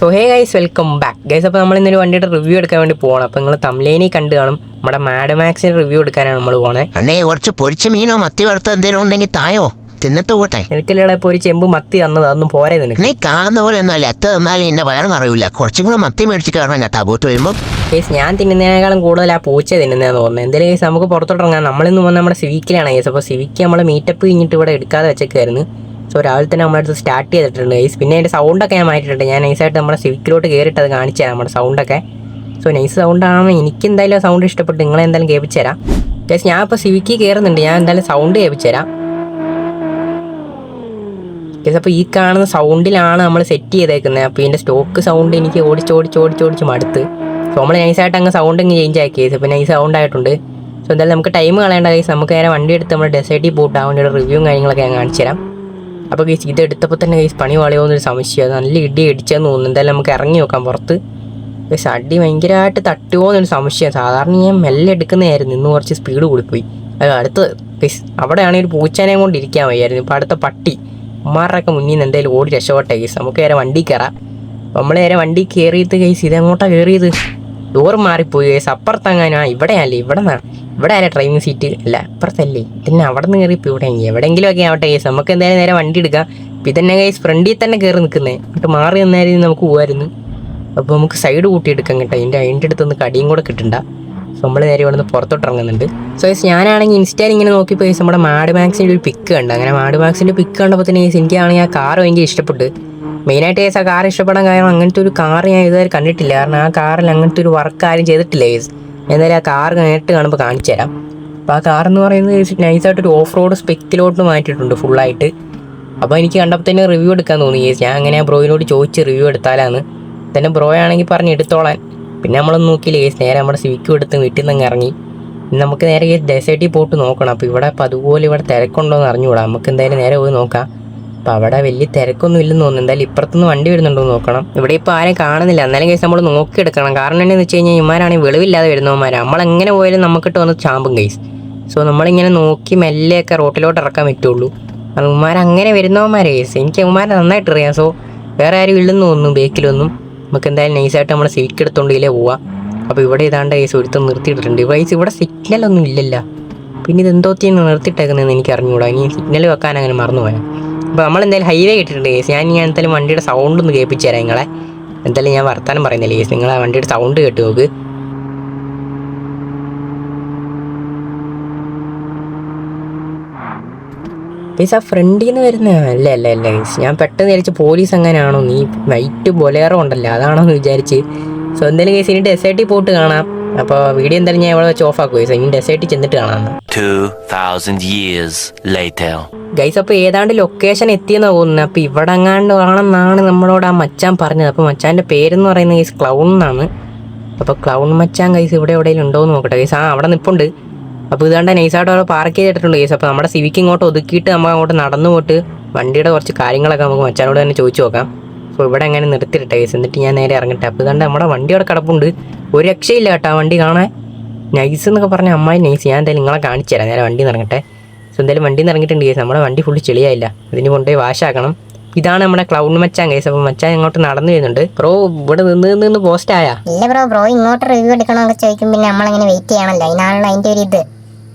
So hey guys welcome back guys അപ്പോൾ നമ്മൾ ഇന്നൊരു വണ്ടിയുടെ റിവ്യൂ എടുക്കാൻ വേണ്ടി പോകണം അപ്പോൾ നിങ്ങൾ തമിലേനി കണ്ടു കാണും. നമ്മുടെ മാഡ് മാക്സിന്റെ റിവ്യൂ എടുക്കാനാണ് നമ്മൾ പോണേ. അല്ലേ കുറച്ച് പൊരിച്ച മീനോ മത്തി വറുത്ത എന്തെങ്കിലും ഉണ്ടെങ്കിൽ തായോ? തിന്നിട്ട് പോട്ടെ. എനിക്കല്ലേ ഇപ്പോൾ ഒരു ചെമ്പ് മത്തി തന്നത്? അതൊന്നും പോരെ നിനക്ക്. നീ കാണുന്ന പോലെ ഒന്നുമല്ല എത്ര തന്നാലും എന്നെ വയറും അറിയില്ല കുറച്ചും കൂടെ മത്തി മേടിച്ച് കയറണം ഞാൻ ബോട്ട് വരുമ്പോൾ കേസ് ഞാൻ തിന്നുന്നതിനേക്കാളും കൂടുതൽ ആ പൂച്ച തിന്നുന്നതെന്ന് തോന്നുന്നത്. എന്തായാലും കേസ് നമുക്ക് പുറത്തോട്ടിറങ്ങാം നമ്മളിന്ന് വന്ന് നമ്മുടെ സിവിക്കിലാണ് കേസ് അപ്പോൾ സിവിക്ക് നമ്മൾ മീറ്റപ്പ് കഴിഞ്ഞിട്ട് ഇവിടെ എടുക്കാതെ വെച്ചേക്കായിരുന്നു സോ രാവിലെ തന്നെ നമ്മളടുത്ത് സ്റ്റാർട്ട് ചെയ്തിട്ടുണ്ട് ഗൈസ് പിന്നെ അതിന്റെ സൗണ്ടൊക്കെ ഞാൻ മാറ്റിയിട്ടുണ്ട്. ഞാൻ നൈസായിട്ട് നമ്മുടെ സിവിക്കിലോട്ട് കയറിയിട്ട് അത് കാണിച്ചു തരാം നമ്മുടെ സൗണ്ടൊക്കെ സോ നൈസ് സൗണ്ടാണ് എനിക്ക് എന്തായാലും സൗണ്ട് ഇഷ്ടപ്പെട്ട്. നിങ്ങളെ എന്തായാലും കേൾപ്പിച്ചു തരാം. ഗൈസ് ഞാൻ ഇപ്പോൾ സിവിക്കി കയറുന്നുണ്ട് ഞാൻ എന്തായാലും സൗണ്ട് കേൾപ്പിച്ചു തരാം. ഗൈസ് അപ്പോൾ ഈ കാണുന്ന സൗണ്ടിലാണ് നമ്മൾ സെറ്റ് ചെയ്തേക്കുന്നത് അപ്പോൾ ഇതിന്റെ സ്റ്റോക്ക് സൗണ്ട് എനിക്ക് ഓടിച്ച് ഓടിച്ച് ഓടിച്ച് ഓടിച്ച് മടുത്ത്. സോ നമ്മൾ നൈസായിട്ട് അങ്ങ് സൗണ്ട് അങ്ങ് ചേഞ്ച് ആക്കി ഗൈസ് ഇപ്പോൾ നൈസ് സൗണ്ട് ആയിട്ടുണ്ട്. സോ എന്തായാലും നമുക്ക് ടൈം കളയേണ്ട ഗൈസ് നമുക്ക് നേരെ വണ്ടി എടുത്ത് നമ്മൾ ഡെസേർട്ടിൽ പോയിട്ട് അവന്റെ റിവ്യൂ കാര്യങ്ങളൊക്കെ ഞാൻ കാണിച്ചു തരാം. അപ്പോൾ കേസ് ഇത് എടുത്തപ്പോൾ തന്നെ കേസ് പണി വളയോ എന്നൊരു സംശയം നല്ല ഇടി അടിച്ചാന്ന് തോന്നുന്നു. എന്തായാലും നമുക്ക് ഇറങ്ങി നോക്കാം പുറത്ത്. കേസ് അടി ഭയങ്കരമായിട്ട് തട്ടുമോയെന്നൊരു സംശയം. സാധാരണ ഞാൻ മെല്ലെ എടുക്കുന്നതായിരുന്നു. ഇന്ന് കുറച്ച് സ്പീഡ് കൂടിപ്പോയി. അത് അടുത്ത് കേസ് അവിടെയാണെങ്കിൽ ഒരു പൂച്ചാനെയും കൊണ്ട് ഇരിക്കാൻ വയ്യായിരുന്നു. ഇപ്പോൾ അടുത്ത പട്ടി. ഉമ്മാരുടെയൊക്കെ മുന്നിൽ നിന്ന് എന്തായാലും ഓടി രക്ഷപ്പെട്ടെ കേസ് നമുക്ക് നേരെ വണ്ടി കയറാം നമ്മൾ നേരെ വണ്ടി കയറിയത് കേസ് ഇതെങ്ങോട്ടാണ് കയറിയത് ഡോർ മാറിപ്പോയി കേസ് അപ്പുറത്തങ്ങാനാ ഇവിടെയല്ലേ ഇവിടെ നിന്നാ ഇവിടെ അല്ലേ ഡ്രൈവിംഗ് സീറ്റ് അല്ല അപ്പുറത്തല്ലേ. പിന്നെ അവിടെ നിന്ന് കയറിയപ്പോൾ ഇവിടെ എവിടെയെങ്കിലും ഒക്കെ ആവട്ടെ കേസ് നമുക്ക് എന്തായാലും നേരെ വണ്ടി എടുക്കാം. ഇപ്പം തന്നെ കേസ് ഫ്രണ്ടിൽ തന്നെ കയറി നിൽക്കുന്നത് എന്നിട്ട് മാറി നിന്നായിരുന്നു നമുക്ക് പോകുമായിരുന്നു അപ്പോൾ നമുക്ക് സൈഡ് കൂട്ടിയെടുക്കാം കേട്ടോ. അതിന്റെ അതിന്റെ അടുത്തൊന്ന് കടിയും കൂടെ കിട്ടണ്ട. സോ നമ്മൾ നേരെ ഇവിടെ നിന്ന് പുറത്തോട്ട് ഇറങ്ങുന്നുണ്ട്. സോ യെസ് ഞാനാണെങ്കിൽ ഇൻസ്റ്റയിൽ ഇങ്ങനെ നോക്കിയപ്പോൾ യെസ് നമ്മുടെ മാഡ് മാക്സിന്റെ ഒരു പിക്ക് കണ്ട്. അങ്ങനെ മാഡ് മാക്സിന്റെ പിക്ക് കണ്ടപ്പോൾ തന്നെ എനിക്ക് എനിക്കാണെങ്കിൽ ആ കാർ ഭയങ്കര ഇഷ്ടപ്പെട്ട്. മെയിനായിട്ട് ഏസ് ആ കാർ ഇഷ്ടപ്പെടാൻ കാരണം അങ്ങനത്തെ ഒരു കാർ ഞാൻ ഇതുവരെ കണ്ടിട്ടില്ല. കാരണം ആ കാറിൽ അങ്ങനത്തെ ഒരു വർക്ക് ആരും ചെയ്തിട്ടില്ല ഏസ് എന്നാലും ആ കാർ നേരിട്ട് കാണുമ്പോൾ കാണിച്ചു തരാം. അപ്പോൾ ആ കാർ എന്ന് പറയുന്നത് നൈസായിട്ട് ഒരു ഓഫ് റോഡ് സ്പെക്കിലോട്ട് മാറ്റിയിട്ടുണ്ട് ഫുള്ളായിട്ട് അപ്പോൾ എനിക്ക് കണ്ടപ്പോൾ തന്നെ റിവ്യൂ എടുക്കാൻ തോന്നി ഏസ് ഞാൻ അങ്ങനെ ബ്രോയിനോട് ചോദിച്ച് റിവ്യൂ എടുത്താലാണ് തന്നെ ബ്രോ ആണെങ്കിൽ പറഞ്ഞ് എടുത്തോളാൻ. പിന്നെ നമ്മളൊന്നും നോക്കിയില്ല കേസ് നേരെ നമ്മുടെ സിവിക്കും എടുത്ത് വീട്ടിൽ നിന്ന് ഇറങ്ങി. നമുക്ക് നേരെ ഈ ഡെസേർട്ടിൽ പോയിട്ട് നോക്കണം. അപ്പോൾ ഇവിടെ അപ്പോൾ അതുപോലെ ഇവിടെ തിരക്കുണ്ടോ എന്ന് അറിഞ്ഞുകൂടാ. നമുക്ക് എന്തായാലും നേരെ പോയി നോക്കാം. അപ്പോൾ അവിടെ വലിയ തിരക്കൊന്നും ഇല്ലെന്ന് തോന്നുന്നു. എന്തായാലും ഇപ്പുറത്തുനിന്ന് വണ്ടി വരുന്നുണ്ടോ നോക്കണം. ഇവിടെ ഇപ്പോൾ ആരെയും കാണുന്നില്ല. എന്നാലും കേസ് നമ്മൾ നോക്കിയെടുക്കണം. കാരണം എന്താണെന്ന് വെച്ച് കഴിഞ്ഞാൽ ഇമാരാണെങ്കിൽ വെളിവില്ലാതെ വരുന്നവന്മാർ നമ്മളെങ്ങനെ പോയാലും നമുക്കിട്ട് വന്ന് ചാമ്പും കേസ് സോ നമ്മളിങ്ങനെ നോക്കി മെല്ലെയൊക്കെ റോട്ടിലോട്ട് ഇറക്കാൻ പറ്റുള്ളൂ. അത് ഉമ്മാർ അങ്ങനെ വരുന്നവന്മാരെ കേസ് എനിക്ക് ഉമ്മാരെ നന്നായിട്ട് അറിയാം. സോ വേറെ ആരും ഇല്ലെന്ന് തോന്നുന്നു ബേക്കിലൊന്നും. നമുക്ക് എന്തായാലും നൈസായിട്ട് നമ്മൾ സീറ്റ് എടുത്തോണ്ടെങ്കിലേ പോവാം. അപ്പോൾ ഇവിടെ ഏതാണ്ട് കേസ് ഒരുത്തം നിർത്തിയിട്ടുണ്ട് വൈസ് ഇവിടെ സിഗ്നൽ ഒന്നും ഇല്ലല്ല. പിന്നെ ഇത് എന്തോത്തിന്ന് നിർത്തിയിട്ടേക്കുന്നതെന്ന് എനിക്ക് അറിഞ്ഞുകൂടാ ഇനി സിഗ്നൽ വെക്കാൻ അങ്ങനെ മറന്നുപോയാൽ അപ്പോൾ നമ്മൾ എന്തായാലും ഹൈവേ കിട്ടിയിട്ടുണ്ട് കേസ് ഞാൻ ഞാൻ എന്തായാലും വണ്ടിയുടെ സൗണ്ട് ഒന്ന് കേൾപ്പിച്ചു തരാം നിങ്ങളെ. എന്തായാലും ഞാൻ വർത്താനം പറയുന്നില്ല കേസ് നിങ്ങളെ വണ്ടിയുടെ സൗണ്ട് കേട്ട് നോക്ക്. ഗൈസ് ആ ഫ്രണ്ടിൽ നിന്ന് വരുന്ന അല്ല അല്ല അല്ല ഗൈസ് ഞാൻ പെട്ടെന്ന് വിചാരിച്ച് പോലീസ് അങ്ങനെയാണോ നീ വൈറ്റ് ബൊലേറോ ഉണ്ടല്ലോ? അതാണോ എന്ന് വിചാരിച്ച്. സോ എന്തായാലും ഗൈസ് ഇനി ഡെസേർട്ടിൽ പോയിട്ട് കാണാം. അപ്പോൾ വീഡിയോ എന്തായാലും ഞാൻ ഇവിടെ വെച്ച് ഓഫ് ആക്കും ഗൈസ് ഇനി ഡെസേർട്ടിൽ ചെന്നിട്ട് കാണാൻ 2,000 years later. ഗൈസ് അപ്പോൾ ഏതാണ്ട് ലൊക്കേഷൻ എത്തിയെന്ന് തോന്നുന്നു. അപ്പോൾ ഇവിടെ എങ്ങാണ്ട് ആണെന്നാണ് നമ്മളോട് ആ മച്ചാൻ പറഞ്ഞത്. അപ്പോൾ മച്ചാന്റെ പേരെന്ന് പറയുന്നത് ഗൈസ് ക്ലൗൺ എന്നാണ്. അപ്പോൾ ക്ലൗൺ മച്ചാൻ ഗൈസ് ഇവിടെ എവിടെയെങ്കിലും ഉണ്ടോ എന്ന് നോക്കട്ടെ. ഗൈസ് ആ അവിടെ നിൽപ്പുണ്ട് അപ്പോൾ ഇതാണ്ട് നൈസായിട്ട് അവിടെ പാർക്ക് ചെയ്തിട്ടുണ്ട് ഗൈസ് അപ്പോൾ നമ്മുടെ സിവിക്ക് ഇങ്ങോട്ട് ഒതുക്കിയിട്ട് നമ്മൾ അങ്ങോട്ട് നടന്നു പോയിട്ട് വണ്ടിയുടെ കുറച്ച് കാര്യങ്ങളൊക്കെ നമുക്ക് മച്ചാനോട് തന്നെ ചോദിച്ചു നോക്കാം. അപ്പോൾ ഇവിടെ എങ്ങനെ നിർത്തിയിട്ടെ ഗൈസ് എന്നിട്ട് ഞാൻ നേരെ ഇറങ്ങട്ടെ. അപ്പോൾ കണ്ട നമ്മുടെ വണ്ടി അവിടെ കിടപ്പുണ്ട്. ഒരു രക്ഷയില്ല കേട്ടോ വണ്ടി കാണാൻ. നൈസ് എന്നൊക്കെ പറഞ്ഞ അമ്മായി നൈസ് ഞാൻ എന്തായാലും നിങ്ങളെ കാണിച്ചു തരാം. നേരെ വണ്ടി ഇറങ്ങട്ടെ. സോ എന്തായാലും വണ്ടി ഇറങ്ങിയിട്ടുണ്ട് കേസ് നമ്മുടെ വണ്ടി ഫുള്ള് ചെളിയായില്ല. ഇതിന് കൊണ്ടുപോയി വാഷാക്കണം ഇതാണ് നമ്മുടെ ക്ലൗഡ് മച്ചാൻ കേസ് അപ്പോൾ മച്ചാൻ ഇങ്ങോട്ട് നടന്നു വരുന്നുണ്ട്. ബ്രോ ഇവിടെ നിന്ന് നിന്ന് നിന്ന് പോസ്റ്റ് ആയാ? ഇല്ല ബ്രോ ബ്രോ ഇങ്ങോട്ട് റിവ്യൂ എടുക്കണമെന്നൊക്കെ ചോദിക്കും പിന്നെ നമ്മൾ അങ്ങനെ വെയിറ്റ് ചെയ്യണമല്ലോ അതിനാണല്ലോ അതിന്റെ ഒരു ഇത്.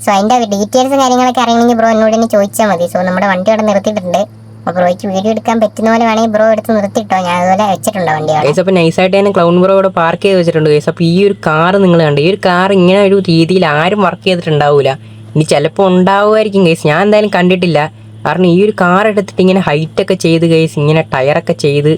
സോ അതിന്റെ ഡീറ്റെയിൽസും കാര്യങ്ങളൊക്കെ അറിയണമെങ്കിൽ ബ്രോ എന്നോട് തന്നെ ചോദിച്ചാൽ മതി. സോ നമ്മുടെ വണ്ടി അവിടെ നിർത്തിയിട്ടുണ്ട്. അപ്പോൾ ബ്രോയ്ക്ക് വീഡിയോ എടുക്കാൻ പറ്റുന്ന പോലെ വേണമെങ്കിൽ ബ്രോ എടുത്ത് നിർത്തിട്ടോ. ഞാൻ അതുപോലെ വെച്ചിട്ടുണ്ടോ വണ്ടി ഗൈസ് അപ്പോൾ നൈസായിട്ട് തന്നെ ക്ലൗൺ ബ്രോ ഇവിടെ പാർക്ക് ചെയ്ത് വെച്ചിട്ടുണ്ട്. ഗൈസ് അപ്പോൾ ഈ ഒരു കാർ നിങ്ങൾ കണ്ട്. ഈ ഒരു കാർ ഇങ്ങനെ ഒരു രീതിയിൽ ആരും വർക്ക് ചെയ്തിട്ടുണ്ടാവില്ല ഇനി ചിലപ്പോൾ ഉണ്ടാവുമായിരിക്കും ഗൈസ്. ഞാൻ എന്തായാലും കണ്ടിട്ടില്ല. കാരണം ഈ ഒരു കാർ എടുത്തിട്ട് ഇങ്ങനെ ഹൈറ്റ് ഒക്കെ ചെയ്ത് ഗൈസ് ഇങ്ങനെ ടയറൊക്കെ ചെയ്ത്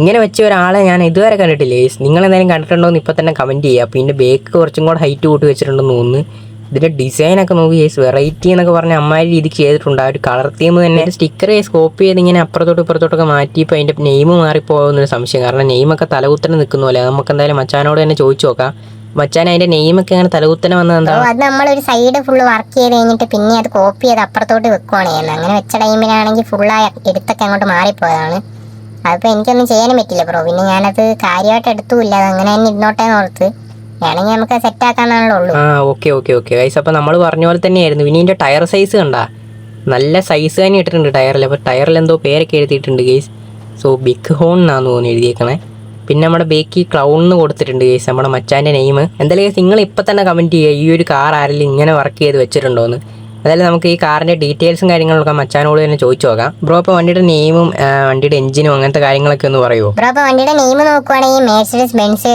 ഇങ്ങനെ വെച്ച ഒരാളെ ഞാൻ ഇതുവരെ കണ്ടിട്ടില്ല. ഗൈസ് നിങ്ങൾ എന്തായാലും കണ്ടിട്ടുണ്ടോ എന്ന് ഇപ്പോൾ തന്നെ കമന്റ് ചെയ്യുക അപ്പോൾ ഇതിന്റെ ബേക്ക് കുറച്ചും കൂടെ ഹൈറ്റ് കൂട്ടി വെച്ചിട്ടുണ്ടെന്ന് തോന്നുന്നു. ഇതിന്റെ ഡിസൈനൊക്കെ നോക്കി കേസ് വെറൈറ്റി എന്നൊക്കെ പറഞ്ഞ അമ്മായി രീതിക്ക് ചെയ്തിട്ടുണ്ട്. ആ ഒരു കളർ തീം തന്നെ. സ്റ്റിക്കർ കേസ് കോപ്പി ചെയ്ത് ഇങ്ങനെ അപ്പുറത്തോട്ട് ഇപ്പുറത്തോട്ടൊക്കെ മാറ്റിയപ്പോൾ അതിന്റെ നെയിം മാറിപ്പോകുന്നൊരു സംശയം. കാരണം നെയിമൊക്കെ തലകുത്തനെ നിൽക്കുന്ന പോലെ. നമുക്ക് എന്തായാലും മച്ചാനോട് തന്നെ ചോദിച്ചു നോക്കാം. മച്ചാൻ അതിന്റെ നെയിമൊക്കെ അങ്ങനെ തലകുത്തനെ വന്നത് എന്താ നമ്മളൊരു സൈഡ് ഫുള്ള് വർക്ക് ചെയ്ത് കഴിഞ്ഞിട്ട് പിന്നെ അത് കോപ്പി ചെയ്ത് അപ്പുറത്തോട്ട് വെക്കുവാണ് അങ്ങനെ വെച്ച ടൈമിലാണെങ്കിൽ ഫുള്ളായി എടുത്തൊക്കെ അങ്ങോട്ട് മാറിപ്പോയതാണ്. അതിപ്പോൾ എനിക്കൊന്നും ചെയ്യാനും പറ്റില്ല ബ്രോ പിന്നെ ഞാനത് കാര്യമായിട്ട് എടുത്തുമില്ല അത് അങ്ങനെ തന്നെ ഇന്നോട്ടേ ഓർത്ത്. വേണമെങ്കിൽ നമുക്ക് സെറ്റ് ആക്കാനാണല്ലോ ഉള്ളൂ. ആ ഓക്കെ ഓക്കെ ഓക്കെ ഗൈസ് അപ്പോൾ നമ്മൾ പറഞ്ഞ പോലെ തന്നെയായിരുന്നു. ഇനി ഇതിന്റെ ടയർ സൈസ് കണ്ടാ? നല്ല സൈസ് തന്നെ ഇട്ടിട്ടുണ്ട് ടയറിൽ അപ്പോൾ ടയറിൽ എന്തോ പേരൊക്കെ എഴുതിയിട്ടുണ്ട് ഗൈസ് സോ ബിഗ് ഹോൺ എന്നാണ് തോന്നുന്നു എഴുതിയേക്കണേ. പിന്നെ നമ്മുടെ ബേക്കി ക്ലൗൺ എന്ന് കൊടുത്തിട്ടുണ്ട് ഗൈസ് നമ്മുടെ മച്ചാന്റെ നെയിം എന്തായാലും ഗൈസ് നിങ്ങൾ ഇപ്പം തന്നെ കമന്റ് ചെയ്യുക ഈ ഒരു കാർ ആരെങ്കിലും ഇങ്ങനെ വർക്ക് ചെയ്ത് വെച്ചിട്ടുണ്ടോയെന്ന് അതായത് നമുക്ക് ഈ കാറിന്റെ ഡീറ്റെയിൽസും കാര്യങ്ങളൊക്കെ മച്ചാനോട് തന്നെ ചോദിച്ചു നോക്കാം. ബ്രോ അപ്പോൾ വണ്ടിയുടെ നെയിമും വണ്ടിയുടെ എഞ്ചിനും അങ്ങനത്തെ കാര്യങ്ങളൊക്കെ ഒന്ന് പറയുമോ ബ്രോ അപ്പോൾ വണ്ടിയുടെ നെയിം നോക്കുവാണെങ്കിൽ Mercedes Benz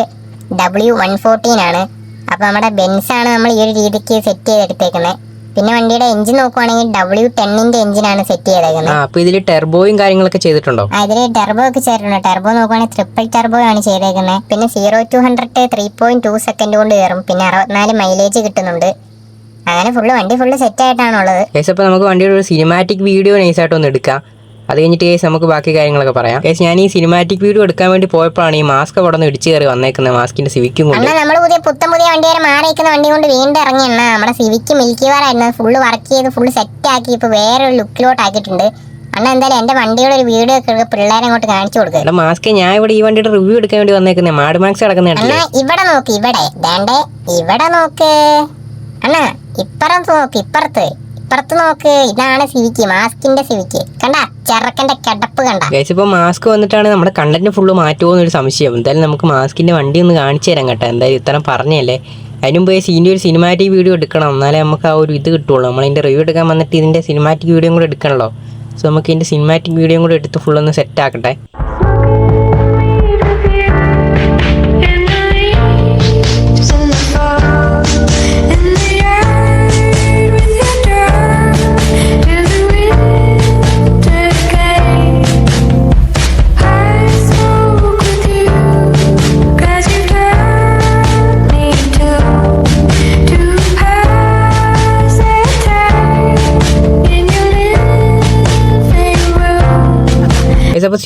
W one fourteen ആണ്. അപ്പോൾ നമ്മുടെ ബെൻസ് ആണ് നമ്മൾ ഈ ഒരു രീതിക്ക് സെറ്റ് ചെയ്തെടുത്തേക്കുന്നത് പിന്നെ വണ്ടിയുടെ എഞ്ചിൻ നോക്കുവാണെങ്കിൽ ഡബ്ല്യു ടെന്നിന്റെ എഞ്ചിനാണ് സെറ്റ് ചെയ്തേക്കുന്നത് ഇതിൽ ടെർബോയും കാര്യങ്ങളൊക്കെ ചെയ്തിട്ടുണ്ടോ? അതിൽ ഇതിൽ ടെർബോ ഒക്കെ ചെയ്തിട്ടുണ്ട്. ടെർബോ നോക്കുവാണെങ്കിൽ ട്രിപ്പിൾ ടെർബോ ആണ് ചെയ്തേക്കുന്നത് പിന്നെ zero to hundred three point two second കൊണ്ട് കയറും. പിന്നെ അറുപത്തിനാല് മൈലേജ് കിട്ടുന്നുണ്ട്. അങ്ങനെ ഫുള്ള് വണ്ടി ഫുള്ള് സെറ്റ് ആയിട്ടാണുള്ളത്. നമുക്ക് വണ്ടിയുടെ ഒരു സിനിമാറ്റിക് വീഡിയോ നൈസായിട്ട് ഒന്ന് എടുക്കാം. അത് കഴിഞ്ഞിട്ട് കേസ് നമുക്ക് ബാക്കി കാര്യങ്ങളൊക്കെ പറയാം. കേസ് ഞാൻ ഈ സിനിമാറ്റിക് വീഡിയോ എടുക്കാൻ വേണ്ടി പോയപ്പോഴാണ് ഈ മാസ്ക് അവിടെ നിന്ന് ഇടിച്ചു കയറി വന്നേക്കുന്നത്. മാസ്കിന്റെ സിവിക്കും കൊണ്ട്. നമ്മൾ പുതിയ പുത്തൻ പുതിയ വണ്ടി വരെ മാറിയിരിക്കുന്ന വണ്ടി കൊണ്ട് വീണ്ടും ഇറങ്ങി അണ്ണ. നമ്മുടെ സിവിക്ക് മിൽക്കി ബാർ ആയിരുന്നു. ഫുള്ള് വർക്ക് ചെയ്ത് ഫുള്ള് സെറ്റ് ആക്കി ഇപ്പൊ വേറൊരു ലുക്കിലോട്ട് ആക്കിയിട്ടുണ്ട്. അണ്ണ എന്തായാലും എന്റെ വണ്ടിയുടെ ഒരു വീഡിയോ ഒക്കെ പിള്ളേരെ അങ്ങോട്ട് കാണിച്ചു കൊടുക്കുക മാസ്ക് ഞാൻ ഇവിടെ ഈ വണ്ടിയുടെ റിവ്യൂ എടുക്കാൻ വേണ്ടി വന്നേക്കുന്നത് മാഡ് മാക്സ് കിടക്കുന്ന ഇവിടെ നോക്ക് ഇവിടെ. ദാണ്ടേ ഇവിടെ നോക്ക്. അണ്ണാ ഇപ്പുറത്ത് നോക്ക് ഇപ്പുറത്ത്. ഇപ്പുറത്ത് നോക്ക്. ഇതാണ് സിവിക്ക് മാസ്കിന്റെ സിവിക്ക്. കണ്ട? ചെറുക്കന്റെ കിടപ്പ് കണ്ട. ഗൈസ് ഇപ്പൊ മാസ്ക് വന്നിട്ടാണ് നമ്മുടെ കണ്ടന്റ് ഫുള്ള് മാറ്റുമോ എന്നൊരു സംശയം. എന്തായാലും നമുക്ക് മാസ്കിന്റെ വണ്ടി ഒന്ന് കാണിച്ചു തരാം കേട്ടോ. എന്തായാലും ഇത്തരം പറഞ്ഞല്ലേ? അതിന് മുമ്പ് സീന്റെ ഒരു സിനിമാറ്റിക് വീഡിയോ എടുക്കണം. എന്നാലേ നമുക്ക് ആ ഒരു ഇത് കിട്ടുള്ളൂ. നമ്മളതിന്റെ റിവ്യൂ എടുക്കാൻ വന്നിട്ട് ഇതിന്റെ സിനിമാറ്റിക് വീഡിയോ കൂടെ എടുക്കണല്ലോ. സോ നമുക്ക് ഇതിന്റെ സിനിമാറ്റിക് വീഡിയോ കൂടെ എടുത്ത് ഫുള്ളൊന്ന് സെറ്റ് ആക്കട്ടെ.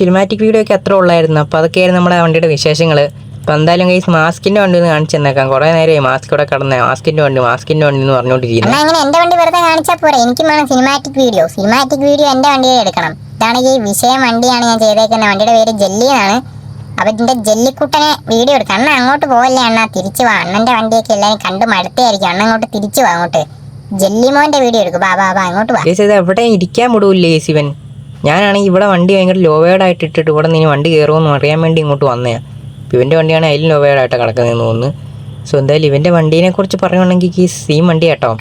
സിനിമാറ്റിക് വീഡിയോ ഒക്കെ അത്ര ഉള്ളായിരുന്നു. അപ്പോൾ അതൊക്കെയായിരുന്നു നമ്മുടെ വണ്ടിയുടെ വിശേഷങ്ങൾ അപ്പോൾ എന്തായാലും ഗൈസ് മാസ്കിന്റെ വണ്ടി ഒന്ന് കാണിച്ചു തന്നേക്കാം. കുറേ നേരമായി മാസ്ക് ഇവിടെ കിടന്നേ മാസ്കിന്റെ വണ്ടി മാസ്കിന്റെ വണ്ടി എന്ന് പറഞ്ഞുകൊണ്ടിരിക്കുന്നത് അങ്ങനെ എന്റെ വണ്ടി വെറുതെ കാണിച്ചാൽ പോരെ? എനിക്കും വേണം സിനിമാറ്റിക് വീഡിയോ സിനിമാറ്റിക് വീഡിയോ എന്റെ വണ്ടിയിൽ എടുക്കണം. ഇതാണെങ്കിൽ ഈ വിഷയം വണ്ടിയാണ് ഞാൻ ചെയ്തേക്കുന്നത്. വണ്ടിയുടെ പേര് ജെല്ലി എന്നാണ് അപ്പോൾ ഇതിന്റെ ജെല്ലിക്കുട്ടനെ വീഡിയോ എടുക്കാം. അണ്ണ അങ്ങോട്ട് പോകല്ലേ അണ്ണ? തിരിച്ചു വാ. അണ്ണന്റെ വണ്ടിയൊക്കെ എല്ലാവരും കണ്ട് മടുത്തായിരിക്കും അണ്ണ അങ്ങോട്ട് തിരിച്ചു വാ അങ്ങോട്ട്. ജെല്ലിമോന്റെ വീഡിയോ എടുക്കും. ബാ ബാ ബാ അങ്ങോട്ട് വാ. എവിടെ ഇരിക്കാൻ വിടൂല്ലേ ശിവൻ ഞാനാണെങ്കിൽ ഇവിടെ വണ്ടി ഭയങ്കര ലോവേഡായിട്ട് ഇട്ടിട്ട് ഇവിടെ നിന്ന് വണ്ടി കയറുമെന്ന് അറിയാൻ വേണ്ടി ഇങ്ങോട്ട് വന്നതാണ് അപ്പോൾ ഇവന്റെ വണ്ടിയാണ് അതിൽ ലോവേഡായിട്ട് കിടക്കുന്നതെന്ന് തോന്നുന്നു. സോ എന്തായാലും ഇവന്റെ വണ്ടീനെ കുറിച്ച് പറയുകയാണെങ്കിൽ ഈ സെയിം വണ്ടി കേട്ടോ.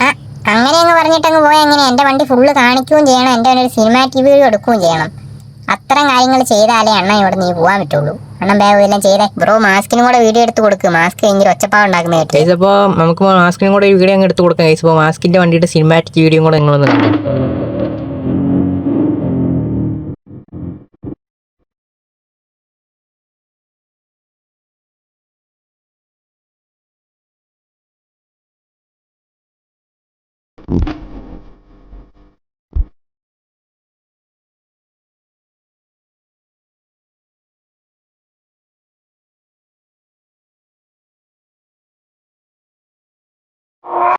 അങ്ങനെ അങ്ങ് പറഞ്ഞിട്ടങ്ങ് പോയാൽ എങ്ങനെ? എന്റെ വണ്ടി ഫുള്ള് കാണിക്കുകയും ചെയ്യണം. എന്റെ ഒരു സിനിമാറ്റിക് വീഡിയോ എടുക്കുകയും ചെയ്യണം. അത്തരം കാര്യങ്ങൾ ചെയ്താലേ അണ്ണ ഇവിടെ നീ പോകാൻ പറ്റുള്ളൂ. അണ്ണൻ ബാഗ് എല്ലാം ചെയ്തേ. ബ്രോ മാസ്കിനും കൂടെ വീഡിയോ എടുത്ത് കൊടുക്ക്. മാസ്ക് ഭയങ്കര ഒച്ചപ്പാട് ഉണ്ടാക്കുന്ന കേട്ടു അപ്പോൾ നമുക്ക് മാസ്കിനും കൂടെ ഒരു വീഡിയോ അങ്ങ് എടുത്ത് കൊടുക്കാം. അപ്പോൾ മാസ്കിന്റെ വണ്ടിയുടെ സിനിമാറ്റിക് വീഡിയോ കൂടെ നിങ്ങളൊന്ന് കണ്ടു?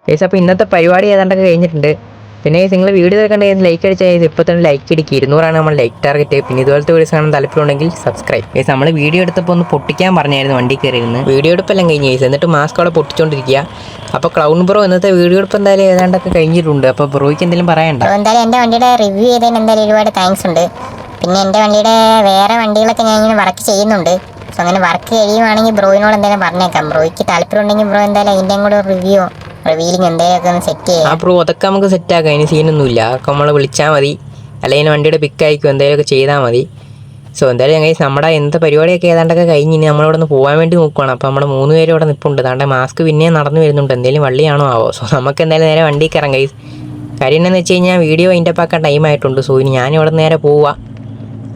ഗൈസ് അപ്പോൾ ഇന്നത്തെ പരിപാടി ഏതാണ്ടൊക്കെ കഴിഞ്ഞിട്ടുണ്ട്. പിന്നെ നിങ്ങൾ വീഡിയോ കണ്ട് ലൈക്ക് അടിച്ചാൽ ഇപ്പോൾ തന്നെ ലൈക്ക് അടിക്കുക ഇരുന്നൂറാണ് നമ്മൾ ലൈക്ക് ടാർഗറ്റ് പിന്നെ ഇതുപോലത്തെ വീഡിയോസ് കാണാൻ താല്പര്യമുണ്ടെങ്കിൽ സബ്സ്ക്രൈബ് ഗൈസ് നമ്മൾ വീഡിയോ എടുത്തപ്പോൾ ഒന്ന് പൊട്ടിക്കാൻ പറഞ്ഞായിരുന്നു വണ്ടി കയറി ഇരുന്ന് വീഡിയോ എടുപ്പെല്ലാം കഴിഞ്ഞ് ഗൈസ് എന്നിട്ട് മാസ്ക് അവിടെ പൊട്ടിച്ചോണ്ടിരിക്കുക അപ്പോൾ ക്ലൗൺ ബ്രോ ഇന്നത്തെ വീഡിയോ എടുപ്പ് എന്തായാലും ഏതാണ്ടൊക്കെ കഴിഞ്ഞിട്ടുണ്ട്. അപ്പോൾ ബ്രോയ്ക്ക് എന്തെങ്കിലും പറയണ്ട. എന്തായാലും എന്റെ വണ്ടിയുടെ റിവ്യൂ ചെയ്തതിന് എന്തായാലും ഒരുപാട് താങ്ക്സ് ഉണ്ട്. പിന്നെ എന്റെ വണ്ടിയുടെ വേറെ വണ്ടികളൊക്കെ ഞാൻ ഇങ്ങനെ വർക്ക് ചെയ്യുന്നുണ്ട്. സോ അങ്ങനെ വർക്ക് കഴിയുവാണെങ്കിൽ ബ്രോയിനോട് എന്തായാലും പറഞ്ഞേക്കാം. ബ്രോയ്ക്ക് താല്പര്യം ഉണ്ടെങ്കിൽ ബ്രോ എന്തായാലും അതിന്റെയും കൂടെ റിവ്യൂ റിവീലിംഗ് സെറ്റ് ആ ബ്രോ അതൊക്കെ നമുക്ക് സെറ്റ് ആക്കാം. അതിന് സീനൊന്നുമില്ല അതൊക്കെ നമ്മളെ വിളിച്ചാൽ മതി. അല്ലെങ്കിൽ വണ്ടിയുടെ പിക്ക് അയക്കും എന്തെങ്കിലുമൊക്കെ ചെയ്താൽ മതി. സോ എന്തായാലും ഞങ്ങൾ നമ്മുടെ എന്ത് പരിപാടിയൊക്കെ ഏതാണ്ടൊക്കെ കഴിഞ്ഞ് ഇനി നമ്മളിവിടെ നിന്ന് പോകാൻ വേണ്ടി നോക്കുവാണ്. അപ്പോൾ നമ്മുടെ മൂന്ന് പേരും ഇവിടെ നിൽപ്പുണ്ട് താണ്ടെ മാസ്ക് പിന്നെ നടന്നു വരുന്നുണ്ട്. എന്തെങ്കിലും വള്ളിയാണോ ആവോ? സോ നമുക്ക് എന്തായാലും നേരെ വണ്ടി കയറാം കൈസ് കാര്യം എന്താണെന്ന് വെച്ച് കഴിഞ്ഞാൽ വീഡിയോ അതിന്റെ പാക്കാൻ ടൈം ആയിട്ടുണ്ട്. സോ ഇനി ഞാനിവിടെ നേരെ പോവാം.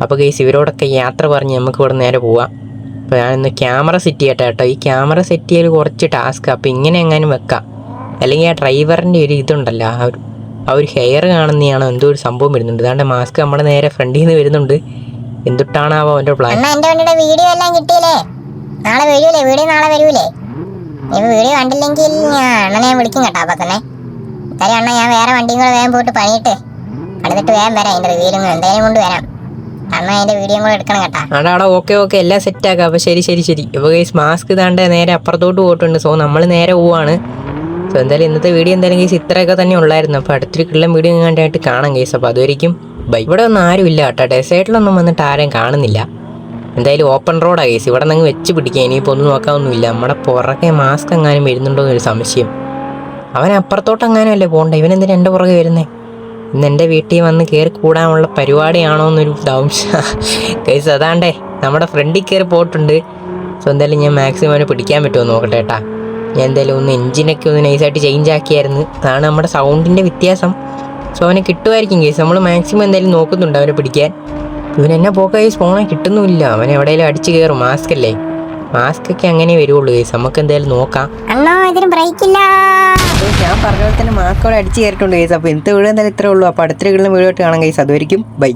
അപ്പോൾ കേസ് ഇവരോടൊക്കെ യാത്ര പറഞ്ഞ് നമുക്ക് ഇവിടെ നേരെ പോവാം. അപ്പോൾ ഞാനിന്ന് ക്യാമറ സെറ്റ് ചെയ്യട്ടെ കേട്ടോ. ഈ ക്യാമറ സെറ്റ് ചെയ്യൽ കുറച്ച് ടാസ്ക് അപ്പോൾ ഇങ്ങനെ എങ്ങാനും വെക്കാം. അല്ലെങ്കിൽ ആ ഡ്രൈവറിന്റെ ഒരു ഇതുണ്ടല്ലോ ആ ഒരു ആ ഒരു ഹെയർ കാണുന്നതാണോ എന്തോ ഒരു സംഭവം വരുന്നുണ്ട്. അതാണ്ട് മാസ്ക് നമ്മുടെ നേരെ ഫ്രണ്ടിൽ നിന്ന് വരുന്നുണ്ട്. എന്തുട്ടാണാവോ അവന്റെ പ്ലാൻ വീഡിയോ എല്ലാം കിട്ടിയില്ലേ? നാളെ വരൂലേ? വീഡിയോ നാളെ വരൂലേ? നീ വീഡിയോ കണ്ടില്ലെങ്കിൽ ഞാൻ അണ്ണനെ വിളിക്കും കേട്ടോ അപ്പം തന്നെ കാര്യം അണ്ണ ഞാൻ വേറെ വണ്ടിയും കൂടെ വേഗം പോയിട്ട് പണിയിട്ട് പണിതിട്ട് വേഗം വരാം അതിന്റെ റിവ്യൂലും എന്തായാലും കൊണ്ട് വരാം. അണ്ണ അതിന്റെ വീഡിയോ കൂടെ എടുക്കണം കേട്ടോ. ആടാ ആടാ ഓക്കെ ഓക്കെ എല്ലാം സെറ്റ് ആക്കാം. അപ്പോൾ ശരി ശരി ശരി. അപ്പോൾ ഗൈസ് മാസ്ക് താണ്ട് നേരെ അപ്പുറത്തോട്ട് പോയിട്ടുണ്ട്. സോ നമ്മൾ നേരെ പോവാണ്. സോ എന്തായാലും ഇന്നത്തെ വീഡിയോ എന്തായാലും കേസ് ഇത്രയൊക്കെ തന്നെ ഉള്ളായിരുന്നു. അപ്പോൾ അടുത്തൊരു കിള്ളം വീഡിയോ കണ്ടായിട്ട് കാണാം കേസ് അപ്പോൾ അതുവരെയും ബൈ. ഇവിടെ ഒന്നും ആരും കേട്ടോ. ഡെസേർട്ടിലൊന്നും വന്നിട്ട് ആരെയും കാണുന്നില്ല. എന്തായാലും ഓപ്പൺ റോഡാണ് കേസ് ഇവിടെ നിങ്ങൾ വെച്ച് പിടിക്കുക ഇനിയിപ്പോൾ ഒന്നും നോക്കാനൊന്നുമില്ല. നമ്മുടെ പുറകെ മാസ്ക് എങ്ങാനും വരുന്നുണ്ടോ എന്നൊരു സംശയം. അവൻ അപ്പുറത്തോട്ട് എങ്ങാനും അല്ലേ പോകണ്ടേ ഇവൻ എന്തിനാ എന്റെ പുറകെ വരുന്നേ? ഇന്ന് എന്റെ വീട്ടിൽ വന്ന് കയറി കൂടാനുള്ള പരിപാടിയാണോ എന്നൊരു ദംശ കേസ് അതാണ്ടേ. നമ്മുടെ ഫ്രണ്ടിൽ കയറി പോയിട്ടുണ്ട്. സോ എന്തായാലും ഞാൻ മാക്സിമം അവനെ പിടിക്കാൻ പറ്റുമോ നോക്കട്ടെ ഏട്ടാ ഞാൻ എന്തായാലും ഒന്ന് എഞ്ചിനൊക്കെ ഒന്ന് നൈസായിട്ട് ചേഞ്ച് ആക്കിയായിരുന്നു. അതാണ് നമ്മുടെ സൗണ്ടിന്റെ വ്യത്യാസം. സോ അവനെ കിട്ടുമായിരിക്കും കേസ് നമ്മൾ മാക്സിമം എന്തായാലും നോക്കുന്നുണ്ട് അവനെ പിടിക്കാൻ. ഇവൻ എന്നെ പോക്കായി സ്പോണെ കിട്ടുന്നുമില്ല. അവൻ എവിടെയെങ്കിലും അടിച്ചു കയറും. മാസ്ക് അല്ലേ? മാസ്ക് ഒക്കെ അങ്ങനെ വരുള്ളൂ കേസ് നമുക്ക് എന്തായാലും നോക്കാം. അണ്ണോ ഇതിന് ബ്രേക്ക് ഇല്ല. ഞാൻ പറഞ്ഞ പോലെ തന്നെ മാസ്ക് അവിടെ അടിച്ചു കയറിയിട്ടുണ്ട് കേസ് അപ്പോൾ ഇന്നത്തെ വീഡിയോ എന്തായാലും ഇത്രേ ഉള്ളൂ. അപ്പോൾ അടുത്ത വീഡിയോ വീഡിയോ കാണാൻ കേസ് അതുവരിക്കും ബൈ